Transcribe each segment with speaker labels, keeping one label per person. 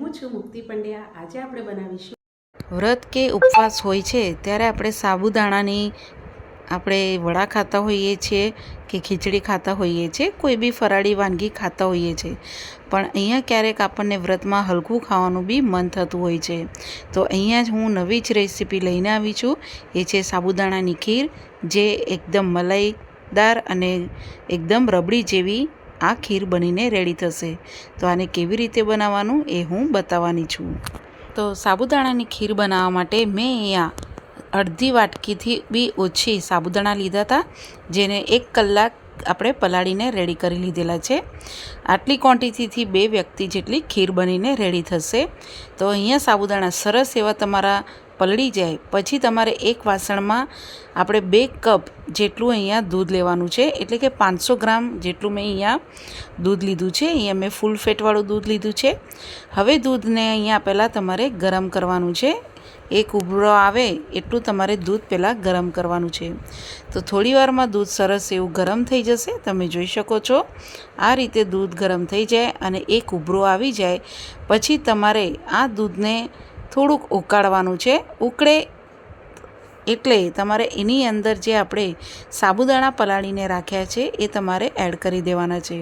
Speaker 1: હું છું મુક્તિ પંડ્યા. આજે આપણે બનાવીશું
Speaker 2: વ્રત કે ઉપવાસ હોય છે, ત્યારે આપણે સાબુદાણાની આપણે વડા ખાતા હોઈએ છીએ કે ખીચડી ખાતા હોઈએ છીએ, કોઈ બી ફરાળી વાનગી ખાતા હોઈએ છીએ. પણ અહીંયા ક્યારેક આપણને વ્રતમાં હલકું ખાવાનું બી મન થતું હોય છે. તો અહીંયા જ હું નવી જ રેસીપી લઈને આવી છું. એ છે સાબુદાણાની ખીર, જે એકદમ મલાઈદાર અને એકદમ રબડી જેવી આ ખીર બનીને રેડી થશે. તો આને કેવી રીતે બનાવવાનું એ હું બતાવવાની છું. તો સાબુદાણાની ખીર બનાવવા માટે મેં અહીંયા અડધી વાટકીથી બી ઓછી સાબુદાણા લીધા હતા, જેને એક કલાક આપણે પલાળીને રેડી કરી લીધેલા છે. આટલી ક્વોન્ટિટીથી બે વ્યક્તિ જેટલી ખીર બનીને રેડી થશે. તો અહીંયા સાબુદાણા સરસ એવા તમારા પલળી જાય. પછી તમારે એક વાસણમાં આપણે બે કપ જેટલું અહીંયા દૂધ લેવાનું છે. એટલે કે પાંચસો ગ્રામ જેટલું મેં અહીંયા દૂધ લીધું છે. અહીંયા મેં ફૂલ ફેટવાળું દૂધ લીધું છે. હવે દૂધને અહીંયા પહેલાં તમારે ગરમ કરવાનું છે. એક ઉભરો આવે એટલું તમારે દૂધ પહેલાં ગરમ કરવાનું છે. તો થોડી વારમાં દૂધ સરસ એવું ગરમ થઈ જશે, તમે જોઈ શકો છો. આ રીતે દૂધ ગરમ થઈ જાય અને એક ઉભરો આવી જાય. પછી તમારે આ દૂધને થોડુંક ઉકાળવાનું છે. ઉકળે એટલે તમારે એની અંદર જે આપણે સાબુદાણા પલાળીને રાખ્યા છે, એ તમારે એડ કરી દેવાના છે.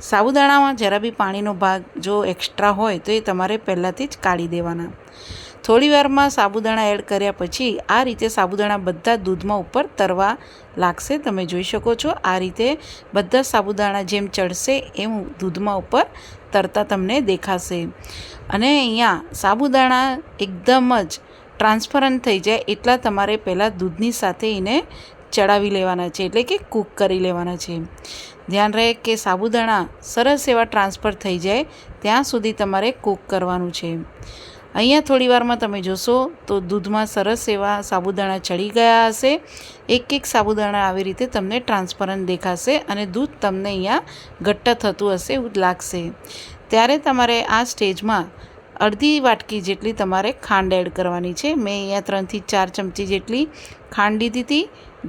Speaker 2: સાબુદાણામાં જરા બી પાણીનો ભાગ જો એક્સ્ટ્રા હોય તો એ તમારે પહેલાંથી જ કાઢી દેવાના. થોડી વારમાં સાબુદાણા એડ કર્યા પછી આ રીતે સાબુદાણા બધા દૂધમાં ઉપર તરવા લાગશે. તમે જોઈ શકો છો આ રીતે બધા સાબુદાણા જેમ ચડશે એમ દૂધમાં ઉપર તરતા તમને દેખાશે. અને અહીંયા સાબુદાણા એકદમ જ ટ્રાન્સપરન્ટ થઈ જાય એટલા તમારે પહેલાં દૂધની સાથે એને ચડાવી લેવાના છે, એટલે કે કૂક કરી લેવાના છે. ધ્યાન રહે કે સાબુદાણા સરસ એવા ટ્રાન્સફર થઈ જાય ત્યાં સુધી તમારે કૂક કરવાનું છે. અહીંયા થોડી વારમાં તમે જોશો તો દૂધમાં સરસ એવા સાબુદાણા ચડી ગયા હશે. એક એક સાબુદાણા આવી રીતે તમને ટ્રાન્સપરન્ટ દેખાશે અને દૂધ તમને અહીંયા ઘટ્ટ થતું હશે એવું લાગશે. ત્યારે તમારે આ સ્ટેજમાં અડધી વાટકી જેટલી તમારે ખાંડ એડ કરવાની છે. મેં અહીંયા ત્રણથી ચાર ચમચી જેટલી ખાંડ લીધી હતી,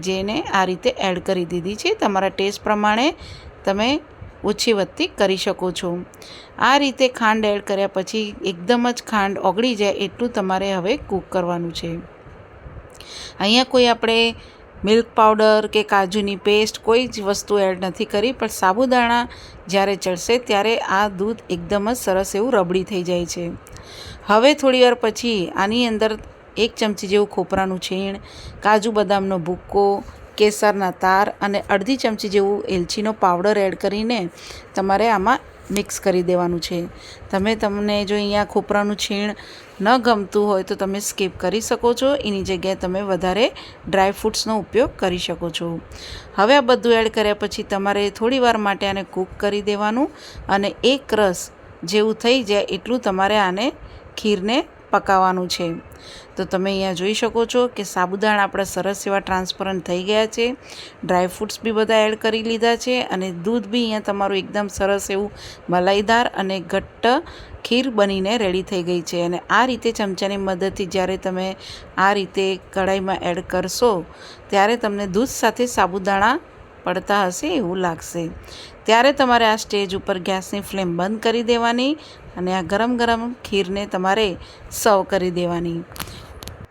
Speaker 2: જેને આ રીતે એડ કરી દીધી છે. તમારા ટેસ્ટ પ્રમાણે તમે ઓછી વધતી કરી શકો છો. આ રીતે ખાંડ એડ કર્યા પછી એકદમ જ ખાંડ ઓગળી જાય એટલું તમારે હવે કૂક કરવાનું છે. અહીંયા કોઈ આપણે મિલ્ક પાવડર કે કાજુની પેસ્ટ કોઈ જ વસ્તુ એડ નથી કરી, પણ સાબુદાણા જ્યારે ચડશે ત્યારે આ દૂધ એકદમ જ સરસ એવું રબડી થઈ જાય છે. હવે થોડીવાર પછી આની અંદર એક ચમચી જેવું ખોપરાનું છીણ, કાજુ બદામનો ભૂક્કો કેસરના તાર અને અડધી ચમચી જેવું એલચીનો પાવડર એડ કરીને તમારે આમાં મિક્સ કરી દેવાનું છે. તમે તમને જો અહીંયા ખોપરાનું છીણ ન ગમતું હોય તો તમે સ્કીપ કરી શકો છો. એની જગ્યાએ તમે વધારે ડ્રાય ફ્રૂટ્સનો ઉપયોગ કરી શકો છો. હવે આ બધું એડ કર્યા પછી તમારે થોડી વાર માટે આને કૂક કરી દેવાનું અને એક રસ જેવું થઈ જાય એટલું તમારે આને ખીરને પકાવવાનું છે. તો તમે અહીંયા જોઈ શકો છો કે સાબુદાણા આપણા સરસ એવા ટ્રાન્સપરન્ટ થઈ ગયા છે. ડ્રાય ફ્રૂટ્સ બી બધા એડ કરી લીધા છે અને દૂધ બી અહીંયા તમારું એકદમ સરસ એવું મલાઈદાર અને ઘટ્ટ ખીર બનીને રેડી થઈ ગઈ છે. અને આ રીતે ચમચાની મદદથી જ્યારે તમે આ રીતે કઢાઈમાં એડ કરશો, ત્યારે તમને દૂધ સાથે સાબુદાણા પડતા હશે એવું લાગશે. ત્યારે તમારે આ સ્ટેજ ઉપર ગેસની ફ્લેમ બંધ કરી દેવાની અને આ ગરમ ગરમ ખીરને તમારે સર્વ કરી દેવાની.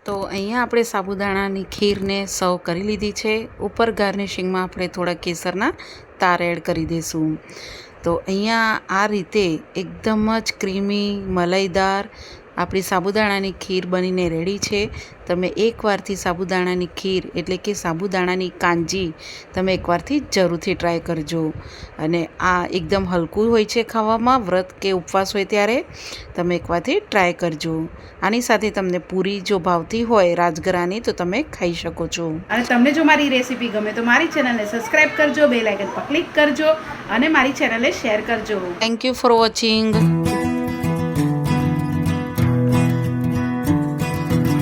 Speaker 2: તો અહીંયા આપણે સાબુદાણાની ખીરને સર્વ કરી લીધી છે. ઉપર ગાર્નિશિંગમાં આપણે થોડા કેસરના તાર એડ કરી દઈશું. તો અહીંયા આ રીતે એકદમ જ ક્રીમી, મલાઈદાર આપણી સાબુદાણાની ખીર બનીને રેડી છે. તમે એકવારથી સાબુદાણાની ખીર એટલે કે સાબુદાણાની કાંજી તમે એકવારથી જરૂરથી ટ્રાય કરજો. અને આ એકદમ હલકું હોય છે ખાવામાં વ્રત કે ઉપવાસ હોય ત્યારે તમે એકવારથી ટ્રાય કરજો. આની સાથે તમને પૂરી જો ભાવતી હોય રાજગરાની તો તમે ખાઈ શકો છો.
Speaker 1: અને તમને જો મારી રેસીપી ગમે તો મારી ચેનલને સબસ્ક્રાઈબ કરજો બે લાઇકન પર ક્લિક કરજો અને મારી ચેનલને શેર કરજો.
Speaker 2: Thank you for watching